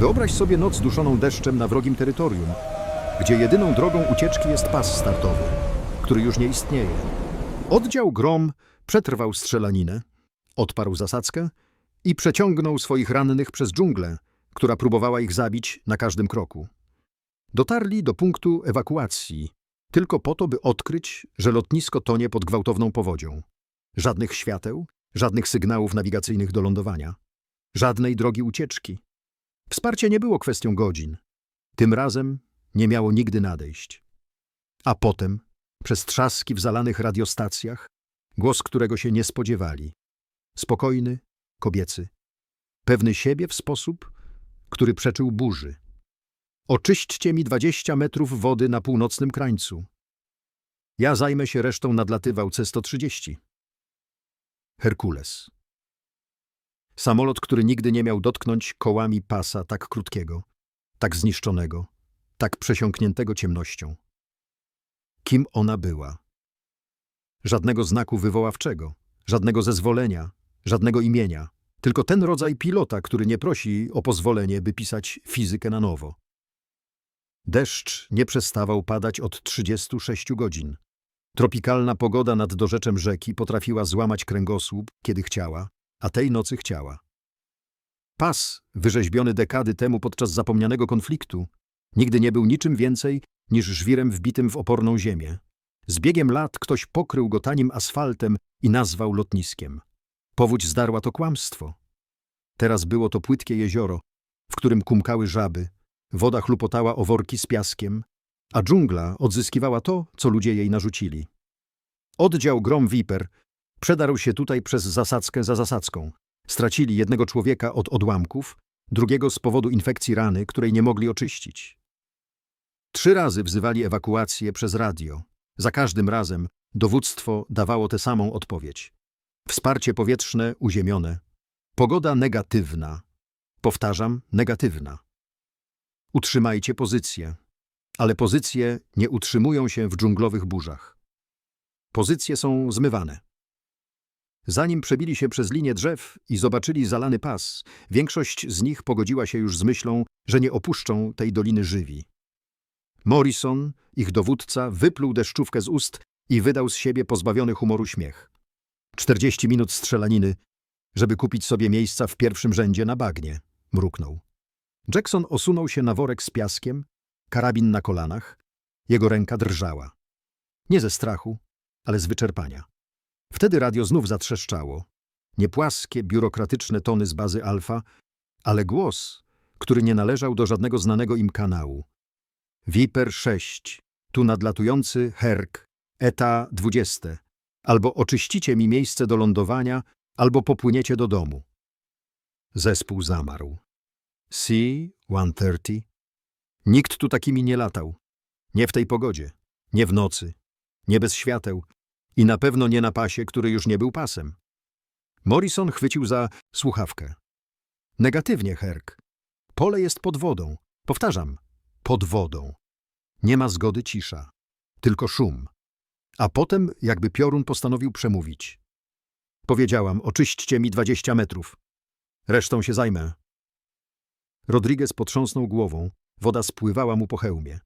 Wyobraź sobie noc duszoną deszczem na wrogim terytorium, gdzie jedyną drogą ucieczki jest pas startowy, który już nie istnieje. Oddział Grom przetrwał strzelaninę, odparł zasadzkę i przeciągnął swoich rannych przez dżunglę, która próbowała ich zabić na każdym kroku. Dotarli do punktu ewakuacji tylko po to, by odkryć, że lotnisko tonie pod gwałtowną powodzią. Żadnych świateł, żadnych sygnałów nawigacyjnych do lądowania, żadnej drogi ucieczki. Wsparcie nie było kwestią godzin. Tym razem nie miało nigdy nadejść. A potem, przez trzaski w zalanych radiostacjach, głos którego się nie spodziewali. Spokojny, kobiecy, pewny siebie w sposób, który przeczył burzy. Oczyśćcie mi dwadzieścia metrów wody na północnym krańcu. Ja zajmę się resztą nadlatywał C-130. Herkules. Samolot, który nigdy nie miał dotknąć kołami pasa tak krótkiego, tak zniszczonego, tak przesiąkniętego ciemnością. Kim ona była? Żadnego znaku wywoławczego, żadnego zezwolenia, żadnego imienia, tylko ten rodzaj pilota, który nie prosi o pozwolenie, by pisać fizykę na nowo. Deszcz nie przestawał padać od 36 godzin. Tropikalna pogoda nad dorzeczem rzeki potrafiła złamać kręgosłup, kiedy chciała, a tej nocy chciała. Pas, wyrzeźbiony dekady temu podczas zapomnianego konfliktu, nigdy nie był niczym więcej niż żwirem wbitym w oporną ziemię. Z biegiem lat ktoś pokrył go tanim asfaltem i nazwał lotniskiem. Powódź zdarła to kłamstwo. Teraz było to płytkie jezioro, w którym kumkały żaby, woda chlupotała o worki z piaskiem, a dżungla odzyskiwała to, co ludzie jej narzucili. Oddział Grom Viper przedarł się tutaj przez zasadzkę za zasadzką. Stracili jednego człowieka od odłamków, drugiego z powodu infekcji rany, której nie mogli oczyścić. Trzy razy wzywali ewakuację przez radio. Za każdym razem dowództwo dawało tę samą odpowiedź. Wsparcie powietrzne uziemione. Pogoda negatywna. Powtarzam, negatywna. Utrzymajcie pozycję. Ale pozycje nie utrzymują się w dżunglowych burzach. Pozycje są zmywane. Zanim przebili się przez linię drzew i zobaczyli zalany pas, większość z nich pogodziła się już z myślą, że nie opuszczą tej doliny żywi. Morrison, ich dowódca, wypluł deszczówkę z ust i wydał z siebie pozbawiony humoru śmiech. Czterdzieści minut strzelaniny, żeby kupić sobie miejsca w pierwszym rzędzie na bagnie, mruknął. Jackson osunął się na worek z piaskiem, karabin na kolanach. Jego ręka drżała. Nie ze strachu, ale z wyczerpania. Wtedy radio znów zatrzeszczało. Nie płaskie, biurokratyczne tony z bazy alfa, ale głos, który nie należał do żadnego znanego im kanału. Viper 6, tu nadlatujący Herk, ETA 20. Albo oczyścicie mi miejsce do lądowania, albo popłyniecie do domu. Zespół zamarł. C-130. Nikt tu takimi nie latał. Nie w tej pogodzie, nie w nocy, nie bez świateł i na pewno nie na pasie, który już nie był pasem. Morrison chwycił za słuchawkę. Negatywnie, Herk. Pole jest pod wodą. Powtarzam, pod wodą. Nie ma zgody cisza, tylko szum. A potem, jakby piorun postanowił przemówić. Powiedziałam, oczyśćcie mi dwadzieścia metrów. Resztą się zajmę. Rodriguez potrząsnął głową. Woda spływała mu po hełmie.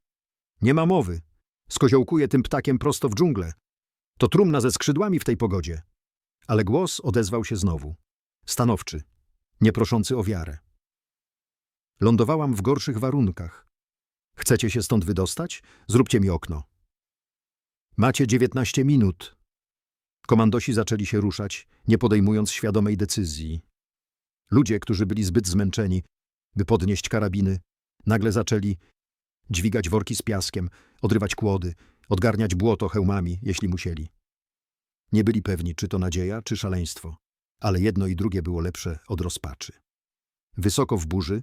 Nie ma mowy. Skoziołkuje tym ptakiem prosto w dżunglę. To trumna ze skrzydłami w tej pogodzie. Ale głos odezwał się znowu. Stanowczy, nie proszący o wiarę. Lądowałam w gorszych warunkach. Chcecie się stąd wydostać? Zróbcie mi okno. Macie dziewiętnaście minut. Komandosi zaczęli się ruszać, nie podejmując świadomej decyzji. Ludzie, którzy byli zbyt zmęczeni, by podnieść karabiny, nagle zaczęli dźwigać worki z piaskiem, odrywać kłody, odgarniać błoto hełmami, jeśli musieli. Nie byli pewni, czy to nadzieja, czy szaleństwo, ale jedno i drugie było lepsze od rozpaczy. Wysoko w burzy,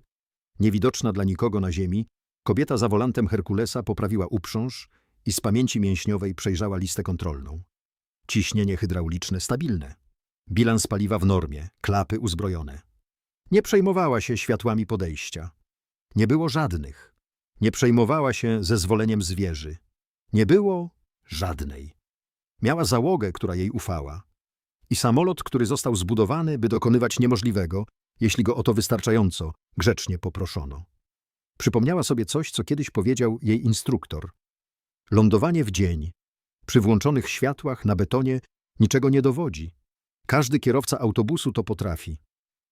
niewidoczna dla nikogo na ziemi, kobieta za wolantem Herkulesa poprawiła uprząż i z pamięci mięśniowej przejrzała listę kontrolną. Ciśnienie hydrauliczne stabilne. Bilans paliwa w normie, klapy uzbrojone. Nie przejmowała się światłami podejścia. Nie było żadnych. Nie przejmowała się zezwoleniem zwierzy. Nie było żadnej. Miała załogę, która jej ufała. I samolot, który został zbudowany, by dokonywać niemożliwego, jeśli go o to wystarczająco grzecznie poproszono. Przypomniała sobie coś, co kiedyś powiedział jej instruktor. Lądowanie w dzień, przy włączonych światłach na betonie, niczego nie dowodzi. Każdy kierowca autobusu to potrafi.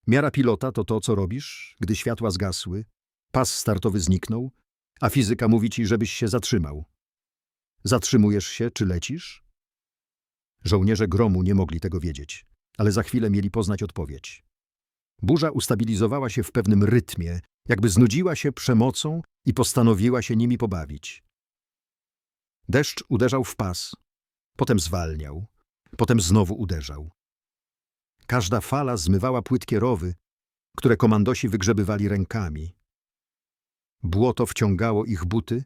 Miara pilota to to, co robisz, gdy światła zgasły, pas startowy zniknął, a fizyka mówi ci, żebyś się zatrzymał. Zatrzymujesz się, czy lecisz? Żołnierze gromu nie mogli tego wiedzieć, ale za chwilę mieli poznać odpowiedź. Burza ustabilizowała się w pewnym rytmie, jakby znudziła się przemocą i postanowiła się nimi pobawić. Deszcz uderzał w pas, potem zwalniał, potem znowu uderzał. Każda fala zmywała płytkie rowy, które komandosi wygrzebywali rękami. Błoto wciągało ich buty,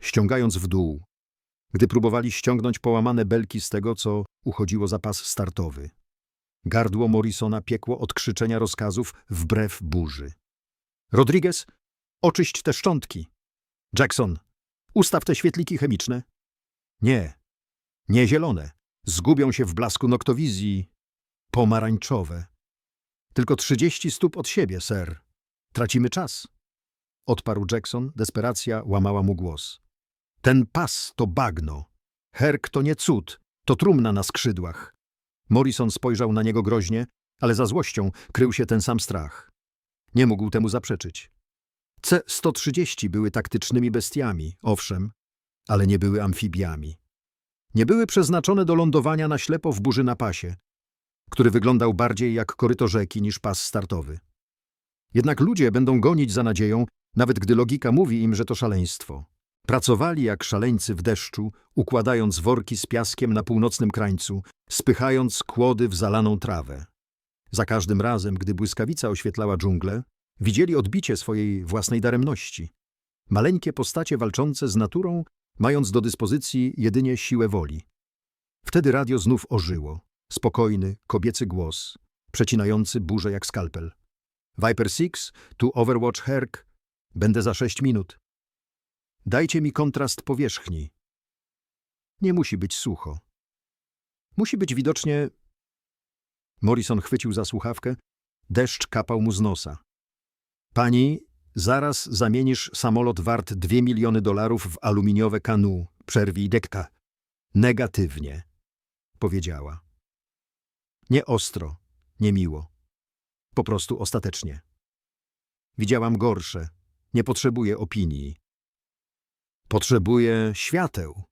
ściągając w dół, gdy próbowali ściągnąć połamane belki z tego, co uchodziło za pas startowy. Gardło Morrisona piekło od krzyczenia rozkazów wbrew burzy. Rodriguez, oczyść te szczątki. Jackson, ustaw te świetliki chemiczne. Nie, nie zielone. Zgubią się w blasku noktowizji. Pomarańczowe. Tylko trzydzieści stóp od siebie, ser. Tracimy czas. Odparł Jackson, desperacja łamała mu głos. Ten pas to bagno. Herk to nie cud, to trumna na skrzydłach. Morrison spojrzał na niego groźnie, ale za złością krył się ten sam strach. Nie mógł temu zaprzeczyć. C-130 były taktycznymi bestiami, owszem, ale nie były amfibiami. Nie były przeznaczone do lądowania na ślepo w burzy na pasie, który wyglądał bardziej jak koryto rzeki niż pas startowy. Jednak ludzie będą gonić za nadzieją, nawet gdy logika mówi im, że to szaleństwo. Pracowali jak szaleńcy w deszczu, układając worki z piaskiem na północnym krańcu, spychając kłody w zalaną trawę. Za każdym razem, gdy błyskawica oświetlała dżunglę, widzieli odbicie swojej własnej daremności. Maleńkie postacie walczące z naturą, mając do dyspozycji jedynie siłę woli. Wtedy radio znów ożyło. Spokojny, kobiecy głos, przecinający burzę jak skalpel. Viper Six, tu Overwatch Herc. Będę za sześć minut. Dajcie mi kontrast powierzchni. Nie musi być sucho. Musi być widocznie... Morrison chwycił za słuchawkę. Deszcz kapał mu z nosa. Pani, zaraz zamienisz samolot wart dwie miliony dolarów w aluminiowe kanu. Przerwij dekka. Negatywnie, powiedziała. Nie ostro, nie miło. Po prostu ostatecznie. Widziałam gorsze. Nie potrzebuję opinii. Potrzebuję świateł.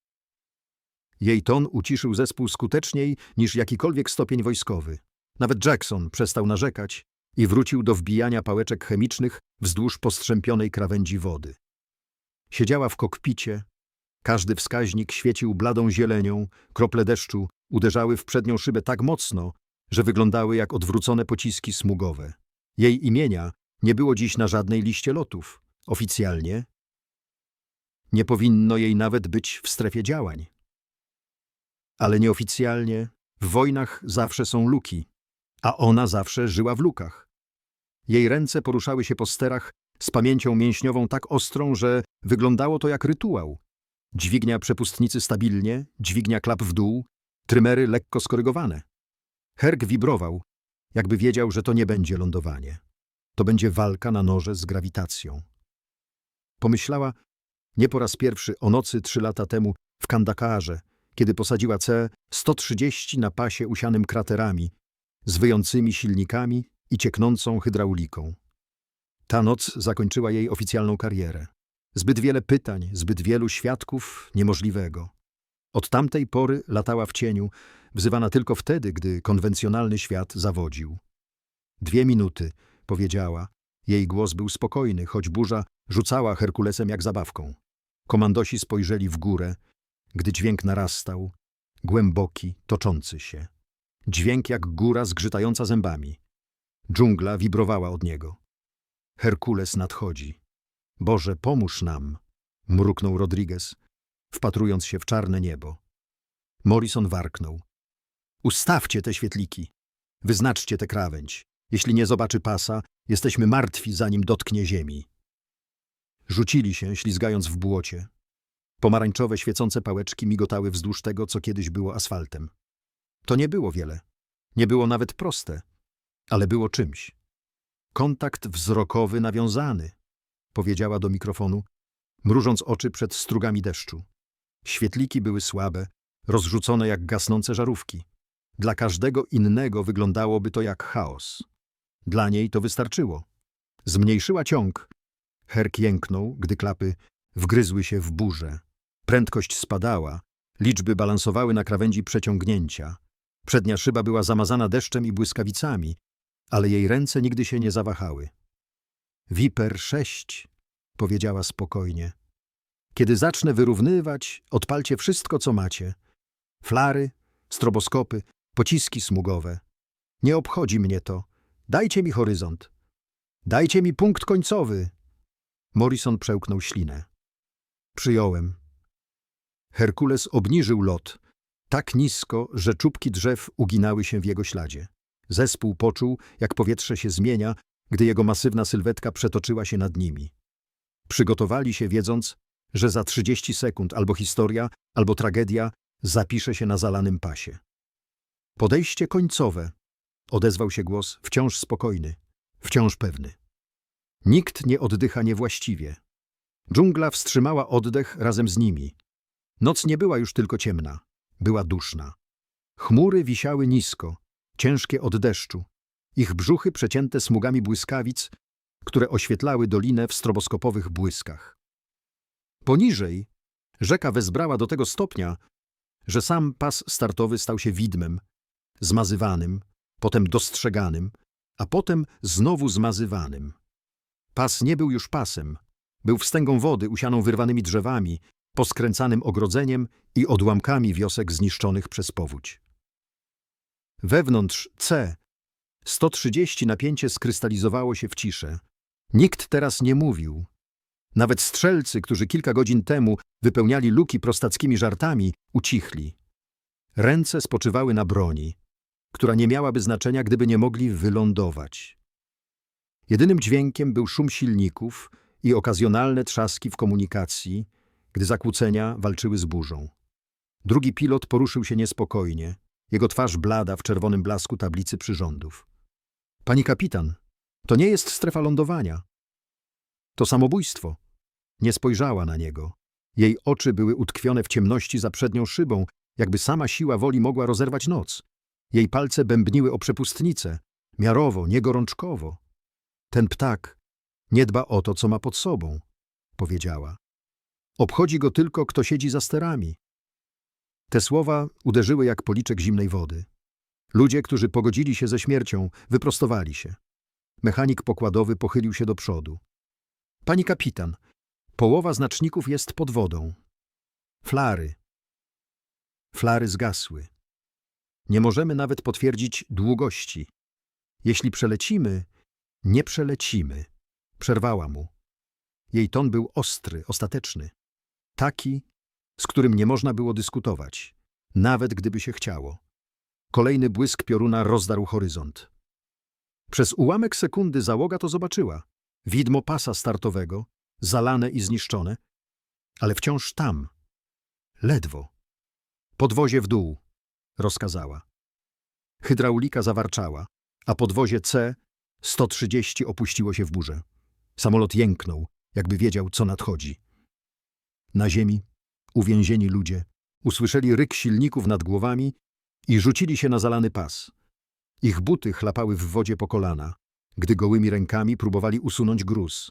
Jej ton uciszył zespół skuteczniej niż jakikolwiek stopień wojskowy. Nawet Jackson przestał narzekać i wrócił do wbijania pałeczek chemicznych wzdłuż postrzępionej krawędzi wody. Siedziała w kokpicie. Każdy wskaźnik świecił bladą zielenią, krople deszczu uderzały w przednią szybę tak mocno, że wyglądały jak odwrócone pociski smugowe. Jej imienia nie było dziś na żadnej liście lotów. Oficjalnie nie powinno jej nawet być w strefie działań. Ale nieoficjalnie w wojnach zawsze są luki, a ona zawsze żyła w lukach. Jej ręce poruszały się po sterach z pamięcią mięśniową tak ostrą, że wyglądało to jak rytuał. Dźwignia przepustnicy stabilnie, dźwignia klap w dół, trymery lekko skorygowane. Herk wibrował, jakby wiedział, że to nie będzie lądowanie. To będzie walka na noże z grawitacją. Pomyślała, nie po raz pierwszy o nocy trzy lata temu w Kandakarze, kiedy posadziła C-130 na pasie usianym kraterami, z wyjącymi silnikami i cieknącą hydrauliką. Ta noc zakończyła jej oficjalną karierę. Zbyt wiele pytań, zbyt wielu świadków niemożliwego. Od tamtej pory latała w cieniu, wzywana tylko wtedy, gdy konwencjonalny świat zawodził. Dwie minuty, powiedziała. Jej głos był spokojny, choć burza rzucała Herkulesem jak zabawką. Komandosi spojrzeli w górę, gdy dźwięk narastał, głęboki, toczący się. Dźwięk jak góra zgrzytająca zębami. Dżungla wibrowała od niego. Herkules nadchodzi. Boże, pomóż nam, mruknął Rodriguez, wpatrując się w czarne niebo. Morrison warknął. Ustawcie te świetliki. Wyznaczcie tę krawędź. Jeśli nie zobaczy pasa, jesteśmy martwi, zanim dotknie ziemi. Rzucili się, ślizgając w błocie. Pomarańczowe, świecące pałeczki migotały wzdłuż tego, co kiedyś było asfaltem. To nie było wiele. Nie było nawet proste, ale było czymś. Kontakt wzrokowy nawiązany, powiedziała do mikrofonu, mrużąc oczy przed strugami deszczu. Świetliki były słabe, rozrzucone jak gasnące żarówki. Dla każdego innego wyglądałoby to jak chaos. Dla niej to wystarczyło. Zmniejszyła ciąg. Herk jęknął, gdy klapy wgryzły się w burzę. Prędkość spadała, liczby balansowały na krawędzi przeciągnięcia. Przednia szyba była zamazana deszczem i błyskawicami, ale jej ręce nigdy się nie zawahały. Wiper sześć, powiedziała spokojnie. Kiedy zacznę wyrównywać, odpalcie wszystko, co macie. Flary, stroboskopy, pociski smugowe. Nie obchodzi mnie to. Dajcie mi horyzont. Dajcie mi punkt końcowy. Morrison przełknął ślinę. Przyjąłem. Herkules obniżył lot, tak nisko, że czubki drzew uginały się w jego śladzie. Zespół poczuł, jak powietrze się zmienia, gdy jego masywna sylwetka przetoczyła się nad nimi. Przygotowali się, wiedząc, że za 30 sekund albo historia, albo tragedia zapisze się na zalanym pasie. Podejście końcowe, odezwał się głos, wciąż spokojny, wciąż pewny. Nikt nie oddycha niewłaściwie. Dżungla wstrzymała oddech razem z nimi. Noc nie była już tylko ciemna, była duszna. Chmury wisiały nisko, ciężkie od deszczu, ich brzuchy przecięte smugami błyskawic, które oświetlały dolinę w stroboskopowych błyskach. Poniżej rzeka wezbrała do tego stopnia, że sam pas startowy stał się widmem, zmazywanym, potem dostrzeganym, a potem znowu zmazywanym. Pas nie był już pasem, był wstęgą wody usianą wyrwanymi drzewami, poskręcanym ogrodzeniem i odłamkami wiosek zniszczonych przez powódź. Wewnątrz C 130 napięcie skrystalizowało się w ciszę. Nikt teraz nie mówił. Nawet strzelcy, którzy kilka godzin temu wypełniali luki prostackimi żartami, ucichli. Ręce spoczywały na broni, która nie miałaby znaczenia, gdyby nie mogli wylądować. Jedynym dźwiękiem był szum silników i okazjonalne trzaski w komunikacji, gdy zakłócenia walczyły z burzą. Drugi pilot poruszył się niespokojnie, jego twarz blada w czerwonym blasku tablicy przyrządów. Pani kapitan, to nie jest strefa lądowania. To samobójstwo. Nie spojrzała na niego. Jej oczy były utkwione w ciemności za przednią szybą, jakby sama siła woli mogła rozerwać noc. Jej palce bębniły o przepustnicę, miarowo, niegorączkowo. Ten ptak nie dba o to, co ma pod sobą, powiedziała. Obchodzi go tylko, kto siedzi za sterami. Te słowa uderzyły jak policzek zimnej wody. Ludzie, którzy pogodzili się ze śmiercią, wyprostowali się. Mechanik pokładowy pochylił się do przodu. Pani kapitan, połowa znaczników jest pod wodą. Flary. Flary zgasły. Nie możemy nawet potwierdzić długości. Jeśli przelecimy, nie przelecimy. Przerwała mu. Jej ton był ostry, ostateczny. Taki, z którym nie można było dyskutować, nawet gdyby się chciało. Kolejny błysk pioruna rozdarł horyzont. Przez ułamek sekundy załoga to zobaczyła. Widmo pasa startowego, zalane i zniszczone, ale wciąż tam. Ledwo. Podwozie w dół, rozkazała. Hydraulika zawarczała, a podwozie C 130 opuściło się w burzę. Samolot jęknął, jakby wiedział, co nadchodzi. Na ziemi uwięzieni ludzie usłyszeli ryk silników nad głowami i rzucili się na zalany pas. Ich buty chlapały w wodzie po kolana, gdy gołymi rękami próbowali usunąć gruz.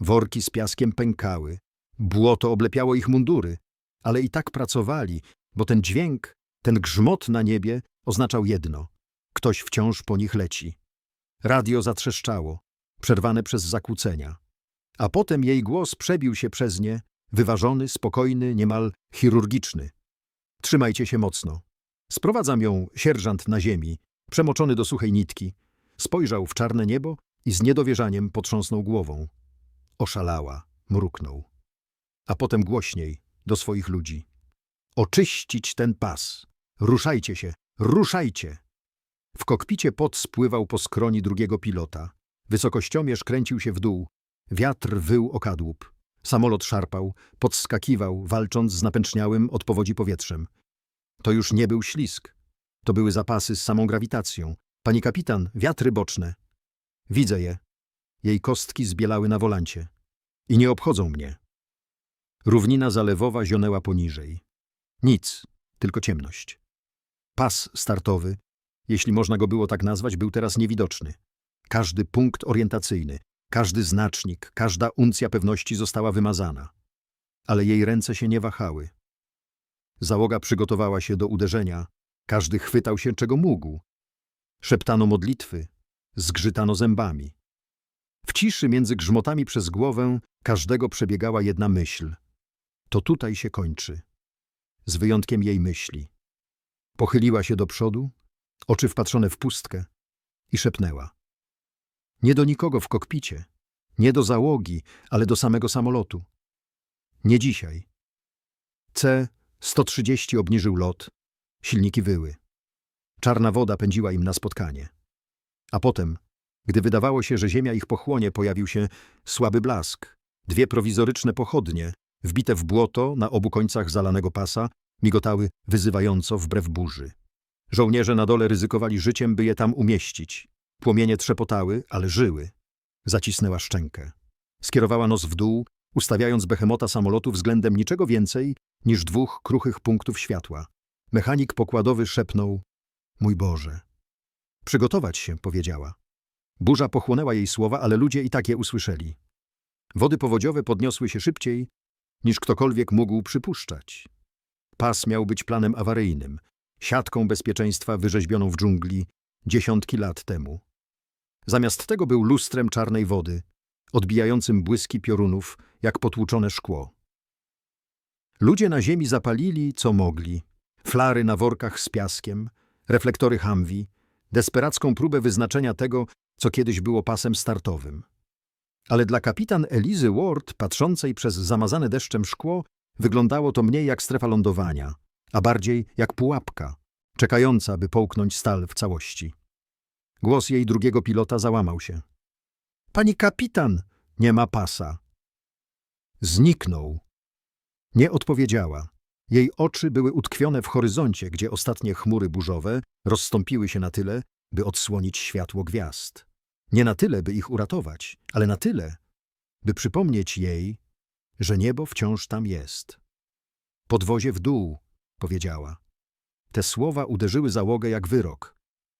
Worki z piaskiem pękały, błoto oblepiało ich mundury, ale i tak pracowali, bo ten dźwięk, ten grzmot na niebie oznaczał jedno – ktoś wciąż po nich leci. Radio zatrzeszczało, przerwane przez zakłócenia. A potem jej głos przebił się przez nie, wyważony, spokojny, niemal chirurgiczny. Trzymajcie się mocno. Sprowadzam ją sierżant na ziemi, przemoczony do suchej nitki. Spojrzał w czarne niebo i z niedowierzaniem potrząsnął głową. Oszalała, mruknął. A potem głośniej, do swoich ludzi. Oczyścić ten pas. Ruszajcie się, ruszajcie! W kokpicie pot spływał po skroni drugiego pilota. Wysokościomierz kręcił się w dół. Wiatr wył o kadłub. Samolot szarpał, podskakiwał, walcząc z napęczniałym od powodzi powietrzem. To już nie był ślisk. To były zapasy z samą grawitacją. Pani kapitan, wiatry boczne. Widzę je. Jej kostki zbielały na wolancie. I nie obchodzą mnie. Równina zalewowa zionęła poniżej. Nic, tylko ciemność. Pas startowy, jeśli można go było tak nazwać, był teraz niewidoczny. Każdy punkt orientacyjny, każdy znacznik, każda uncja pewności została wymazana. Ale jej ręce się nie wahały. Załoga przygotowała się do uderzenia, każdy chwytał się czego mógł. Szeptano modlitwy, zgrzytano zębami. W ciszy między grzmotami przez głowę każdego przebiegała jedna myśl. To tutaj się kończy. Z wyjątkiem jej myśli. Pochyliła się do przodu, oczy wpatrzone w pustkę i szepnęła. Nie do nikogo w kokpicie, nie do załogi, ale do samego samolotu. Nie dzisiaj. C-130 obniżył lot, silniki wyły. Czarna woda pędziła im na spotkanie. A potem, gdy wydawało się, że ziemia ich pochłonie, pojawił się słaby blask. Dwie prowizoryczne pochodnie, wbite w błoto na obu końcach zalanego pasa, migotały wyzywająco wbrew burzy. Żołnierze na dole ryzykowali życiem, by je tam umieścić. Płomienie trzepotały, ale żyły. Zacisnęła szczękę. Skierowała nos w dół, ustawiając behemota samolotu względem niczego więcej niż dwóch kruchych punktów światła. Mechanik pokładowy szepnął – Mój Boże. Przygotować się, powiedziała. Burza pochłonęła jej słowa, ale ludzie i tak je usłyszeli. Wody powodziowe podniosły się szybciej, niż ktokolwiek mógł przypuszczać. Pas miał być planem awaryjnym, siatką bezpieczeństwa wyrzeźbioną w dżungli dziesiątki lat temu. Zamiast tego był lustrem czarnej wody, odbijającym błyski piorunów jak potłuczone szkło. Ludzie na ziemi zapalili, co mogli. Flary na workach z piaskiem, reflektory Humvee, desperacką próbę wyznaczenia tego, co kiedyś było pasem startowym. Ale dla kapitan Elizy Ward, patrzącej przez zamazane deszczem szkło, wyglądało to mniej jak strefa lądowania, a bardziej jak pułapka, czekająca, by połknąć stal w całości. Głos jej drugiego pilota załamał się. Pani kapitan, nie ma pasa. Zniknął. Nie odpowiedziała. Jej oczy były utkwione w horyzoncie, gdzie ostatnie chmury burzowe rozstąpiły się na tyle, by odsłonić światło gwiazd. Nie na tyle, by ich uratować, ale na tyle, by przypomnieć jej, że niebo wciąż tam jest. Podwozie w dół, powiedziała. Te słowa uderzyły załogę jak wyrok.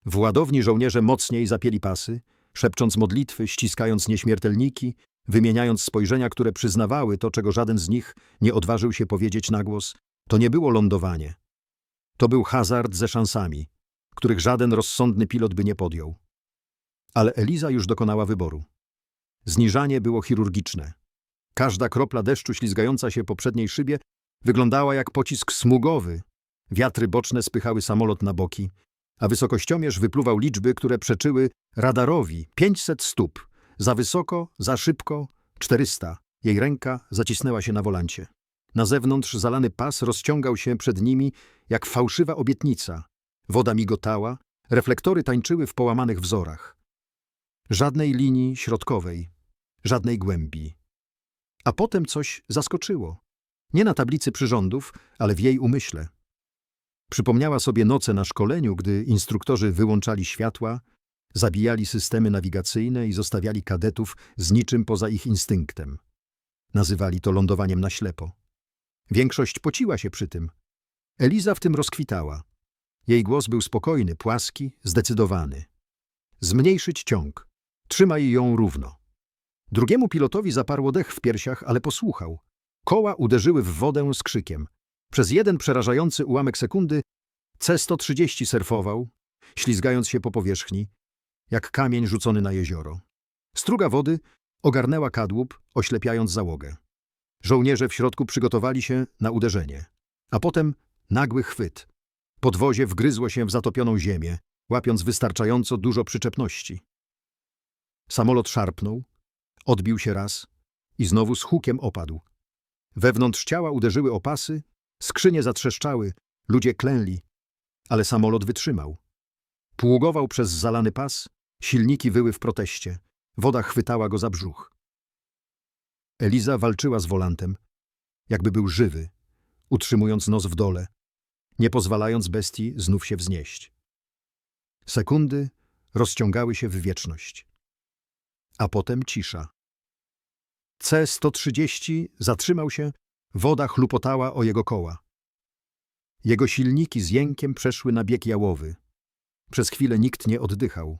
W ładowni żołnierze mocniej zapieli pasy, szepcząc modlitwy, ściskając nieśmiertelniki, wymieniając spojrzenia, które przyznawały to, czego żaden z nich nie odważył się powiedzieć na głos. To nie było lądowanie. To był hazard ze szansami, których żaden rozsądny pilot by nie podjął. Ale Eliza już dokonała wyboru. Zniżanie było chirurgiczne. Każda kropla deszczu ślizgająca się po przedniej szybie wyglądała jak pocisk smugowy. Wiatry boczne spychały samolot na boki, a wysokościomierz wypluwał liczby, które przeczyły radarowi 500 stóp. Za wysoko, za szybko, 400. Jej ręka zacisnęła się na wolancie. Na zewnątrz zalany pas rozciągał się przed nimi jak fałszywa obietnica. Woda migotała, reflektory tańczyły w połamanych wzorach. Żadnej linii środkowej, żadnej głębi. A potem coś zaskoczyło. Nie na tablicy przyrządów, ale w jej umyśle. Przypomniała sobie noce na szkoleniu, gdy instruktorzy wyłączali światła, zabijali systemy nawigacyjne i zostawiali kadetów z niczym poza ich instynktem. Nazywali to lądowaniem na ślepo. Większość pociła się przy tym. Eliza w tym rozkwitała. Jej głos był spokojny, płaski, zdecydowany. Zmniejszyć ciąg. Trzymaj ją równo. Drugiemu pilotowi zaparło dech w piersiach, ale posłuchał. Koła uderzyły w wodę z krzykiem. Przez jeden przerażający ułamek sekundy C-130 surfował, ślizgając się po powierzchni, jak kamień rzucony na jezioro. Struga wody ogarnęła kadłub, oślepiając załogę. Żołnierze w środku przygotowali się na uderzenie. A potem nagły chwyt. Podwozie wgryzło się w zatopioną ziemię, łapiąc wystarczająco dużo przyczepności. Samolot szarpnął, odbił się raz i znowu z hukiem opadł. Wewnątrz ciała uderzyły opasy, skrzynie zatrzeszczały, ludzie klęli, ale samolot wytrzymał. Pługował przez zalany pas, silniki wyły w proteście, woda chwytała go za brzuch. Eliza walczyła z wolantem, jakby był żywy, utrzymując nos w dole, nie pozwalając bestii znów się wznieść. Sekundy rozciągały się w wieczność. a potem cisza. C-130 zatrzymał się, woda chlupotała o jego koła. Jego silniki z jękiem przeszły na bieg jałowy. Przez chwilę nikt nie oddychał.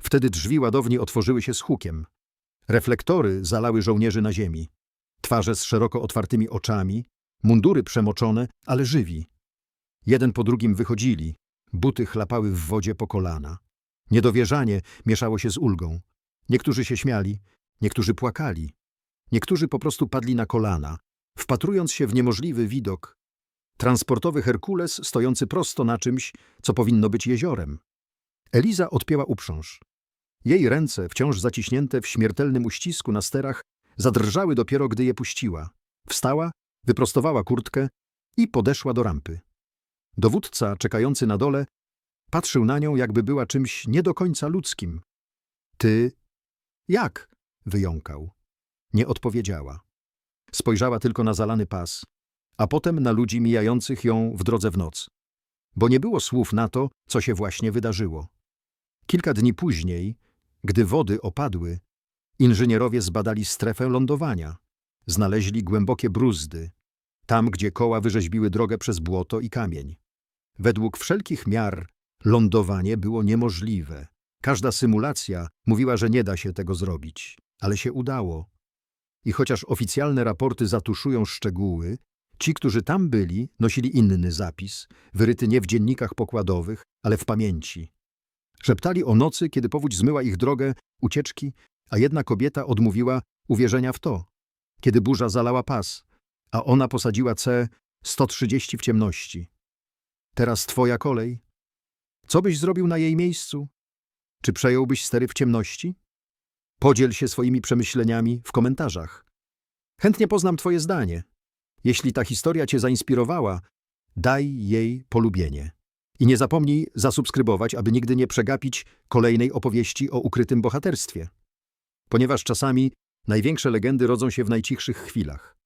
Wtedy drzwi ładowni otworzyły się z hukiem. Reflektory zalały żołnierzy na ziemi. Twarze z szeroko otwartymi oczami, mundury przemoczone, ale żywi. Jeden po drugim wychodzili, buty chlapały w wodzie po kolana. Niedowierzanie mieszało się z ulgą. Niektórzy się śmiali, niektórzy płakali. Niektórzy po prostu padli na kolana, wpatrując się w niemożliwy widok. Transportowy Herkules stojący prosto na czymś, co powinno być jeziorem. Eliza odpięła uprząż. Jej ręce, wciąż zaciśnięte w śmiertelnym uścisku na sterach, zadrżały dopiero, gdy je puściła. Wstała, wyprostowała kurtkę i podeszła do rampy. Dowódca, czekający na dole, patrzył na nią, jakby była czymś nie do końca ludzkim. Ty? Jak? wyjąkał. Nie odpowiedziała. Spojrzała tylko na zalany pas, a potem na ludzi mijających ją w drodze w noc. Bo nie było słów na to, co się właśnie wydarzyło. Kilka dni później, gdy wody opadły, inżynierowie zbadali strefę lądowania. Znaleźli głębokie bruzdy, tam gdzie koła wyrzeźbiły drogę przez błoto i kamień. Według wszelkich miar lądowanie było niemożliwe. Każda symulacja mówiła, że nie da się tego zrobić, ale się udało. I chociaż oficjalne raporty zatuszują szczegóły, ci, którzy tam byli, nosili inny zapis, wyryty nie w dziennikach pokładowych, ale w pamięci. Szeptali o nocy, kiedy powódź zmyła ich drogę, ucieczki, a jedna kobieta odmówiła uwierzenia w to. Kiedy burza zalała pas, a ona posadziła C-130 w ciemności. Teraz twoja kolej. Co byś zrobił na jej miejscu? Czy przejąłbyś stery w ciemności? Podziel się swoimi przemyśleniami w komentarzach. Chętnie poznam twoje zdanie. Jeśli ta historia cię zainspirowała, daj jej polubienie. I nie zapomnij zasubskrybować, aby nigdy nie przegapić kolejnej opowieści o ukrytym bohaterstwie. Ponieważ czasami największe legendy rodzą się w najcichszych chwilach.